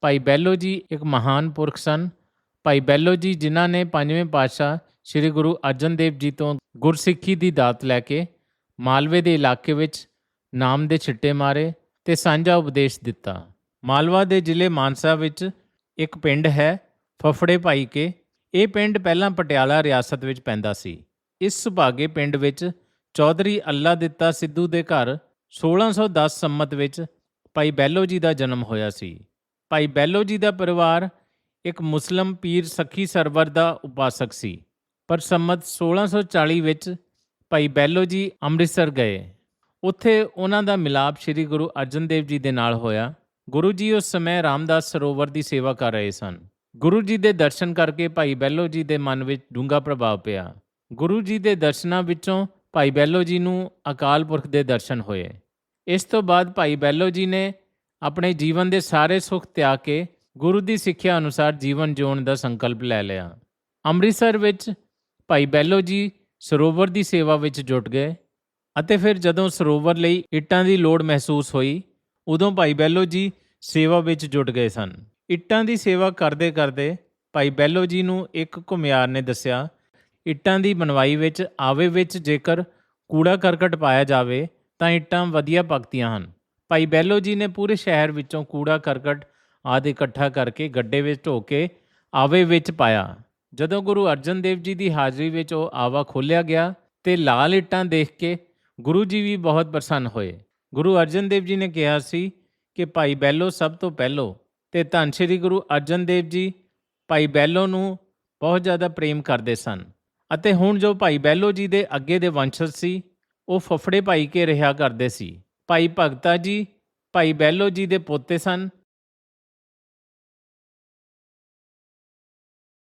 ਭਾਈ ਬੈਲੋ ਜੀ ਇੱਕ ਮਹਾਨ ਪੁਰਖ ਸਨ। ਭਾਈ ਬੈਲੋ ਜੀ ਜਿਨ੍ਹਾਂ ਨੇ ਪੰਜਵੇਂ ਪਾਤਸ਼ਾਹ ਸ੍ਰੀ ਗੁਰੂ ਅਰਜਨ ਦੇਵ ਜੀ ਤੋਂ ਗੁਰਸਿੱਖੀ ਦੀ ਦਾਤ ਲੈ ਕੇ ਮਾਲਵੇ ਦੇ ਇਲਾਕੇ ਵਿੱਚ ਨਾਮ ਦੇ ਛਿੱਟੇ ਮਾਰੇ ਤੇ ਸਾਂਝਾ ਉਪਦੇਸ਼ ਦਿੱਤਾ। ਮਾਲਵਾ ਦੇ ਜ਼ਿਲ੍ਹੇ ਮਾਨਸਾ ਵਿੱਚ ਇੱਕ ਪਿੰਡ ਹੈ ਫਫੜੇ ਭਾਈ ਕੇ। ਇਹ ਪਿੰਡ ਪਹਿਲਾਂ ਪਟਿਆਲਾ ਰਿਆਸਤ ਵਿੱਚ ਪੈਂਦਾ ਸੀ। ਇਸ ਸੁਭਾਗੇ ਪਿੰਡ ਵਿੱਚ ਚੌਧਰੀ ਅੱਲਾ ਦਿੱਤਾ ਸਿੱਧੂ ਦੇ ਘਰ 1610 ਸੰਮਤ ਵਿੱਚ ਭਾਈ ਬੈਲੋ ਜੀ ਦਾ ਜਨਮ ਹੋਇਆ ਸੀ। ਭਾਈ ਬੈਲੋ ਜੀ ਦਾ ਪਰਿਵਾਰ ਇੱਕ ਮੁਸਲਮ ਪੀਰ ਸਖੀ ਸਰਵਰ ਦਾ ਉਪਾਸਕ ਸੀ। ਪਰ ਸੰਮਤ 1640 ਵਿੱਚ ਭਾਈ ਬੈਲੋ ਜੀ ਅੰਮ੍ਰਿਤਸਰ ਗਏ। ਉੱਥੇ ਉਹਨਾਂ ਦਾ ਮਿਲਾਪ ਸ੍ਰੀ ਗੁਰੂ ਅਰਜਨ ਦੇਵ ਜੀ ਦੇ ਨਾਲ ਹੋਇਆ। ਗੁਰੂ ਜੀ ਉਸ ਸਮੇਂ ਰਾਮਦਾਸ ਸਰੋਵਰ ਦੀ ਸੇਵਾ ਕਰ ਰਹੇ ਸਨ। ਗੁਰੂ ਜੀ ਦੇ ਦਰਸ਼ਨ ਕਰਕੇ ਭਾਈ ਬੈਲੋ ਜੀ ਦੇ ਮਨ ਵਿੱਚ ਡੂੰਘਾ ਪ੍ਰਭਾਵ ਪਿਆ। ਗੁਰੂ ਜੀ ਦੇ ਦਰਸ਼ਨਾਂ ਵਿੱਚੋਂ ਭਾਈ ਬੈਲੋ ਜੀ ਨੂੰ ਅਕਾਲ ਪੁਰਖ ਦੇ ਦਰਸ਼ਨ ਹੋਏ। ਇਸ ਤੋਂ ਬਾਅਦ ਭਾਈ ਬੈਲੋ ਜੀ ਨੇ ਆਪਣੇ ਜੀਵਨ ਦੇ ਸਾਰੇ ਸੁੱਖ ਤਿਆਗ ਕੇ ਗੁਰੂ ਦੀ ਸਿੱਖਿਆ ਅਨੁਸਾਰ ਜੀਵਨ ਜਿਉਣ ਦਾ ਸੰਕਲਪ ਲੈ ਲਿਆ। ਅੰਮ੍ਰਿਤਸਰ ਵਿੱਚ ਭਾਈ ਬੈਲੋ ਜੀ ਸਰੋਵਰ ਦੀ ਸੇਵਾ ਵਿੱਚ ਜੁਟ ਗਏ ਅਤੇ ਫਿਰ ਜਦੋਂ ਸਰੋਵਰ ਲਈ ਇੱਟਾਂ ਦੀ ਲੋੜ ਮਹਿਸੂਸ ਹੋਈ, ਉਦੋਂ ਭਾਈ ਬੈਲੋ ਜੀ ਸੇਵਾ ਵਿੱਚ ਜੁਟ ਗਏ ਸਨ। ਇੱਟਾਂ ਦੀ ਸੇਵਾ ਕਰਦੇ ਕਰਦੇ ਭਾਈ ਬੈਲੋ ਜੀ ਨੂੰ ਇੱਕ ਘੁਮਿਆਰ ਨੇ ਦੱਸਿਆ, ਇੱਟਾਂ ਦੀ ਬਣਵਾਈ ਵਿੱਚ, ਆਵੇ ਵਿੱਚ ਜੇਕਰ ਕੂੜਾ ਕਰਕਟ ਪਾਇਆ ਜਾਵੇ, ਤਾਂ ਇੱਟਾਂ ਵਧੀਆ ਪੱਕਦੀਆਂ ਹਨ। ਭਾਈ ਬੈਲੋ ਜੀ ਨੇ ਪੂਰੇ ਸ਼ਹਿਰ ਵਿੱਚੋਂ ਕੂੜਾ, ਕਰਕਟ ਆਦਿ ਇਕੱਠਾ ਕਰਕੇ ਗੱਡੇ ਵਿੱਚ ਢੋ ਕੇ ਆਵੇ ਵਿੱਚ ਪਾਇਆ। ਜਦੋਂ ਗੁਰੂ ਅਰਜਨ ਦੇਵ ਜੀ ਦੀ ਹਾਜ਼ਰੀ ਵਿੱਚ ਉਹ ਆਵਾ ਖੋਲ੍ਹਿਆ ਗਿਆ ਤੇ ਲਾਲ ਇੱਟਾਂ ਦੇਖ ਕੇ ਗੁਰੂ ਜੀ ਵੀ ਬਹੁਤ ਪ੍ਰਸੰਨ ਹੋਏ। ਗੁਰੂ ਅਰਜਨ ਦੇਵ ਜੀ ਨੇ ਕਿਹਾ ਸੀ ਕਿ ਭਾਈ ਬੈਲੋ ਸਭ ਤੋਂ ਪਹਿਲੋ ਤੇ ਧੰਨ ਸ਼੍ਰੀ ਗੁਰੂ ਅਰਜਨ ਦੇਵ ਜੀ ਭਾਈ ਬੈਲੋ ਨੂੰ ਬਹੁਤ ਜ਼ਿਆਦਾ ਪ੍ਰੇਮ ਕਰਦੇ ਸਨ ਅਤੇ ਹੁਣ ਜੋ ਭਾਈ ਬੈਲੋ ਜੀ ਦੇ ਅੱਗੇ ਦੇ ਵੰਸ਼ਜ ਸੀ, ਉਹ ਫਫੜੇ ਭਾਈ ਕੇ ਰਿਹਾ ਕਰਦੇ ਸੀ। ਭਾਈ ਭਗਤਾ ਜੀ ਭਾਈ ਬੈਲੋ ਜੀ ਦੇ ਪੋਤੇ ਸਨ।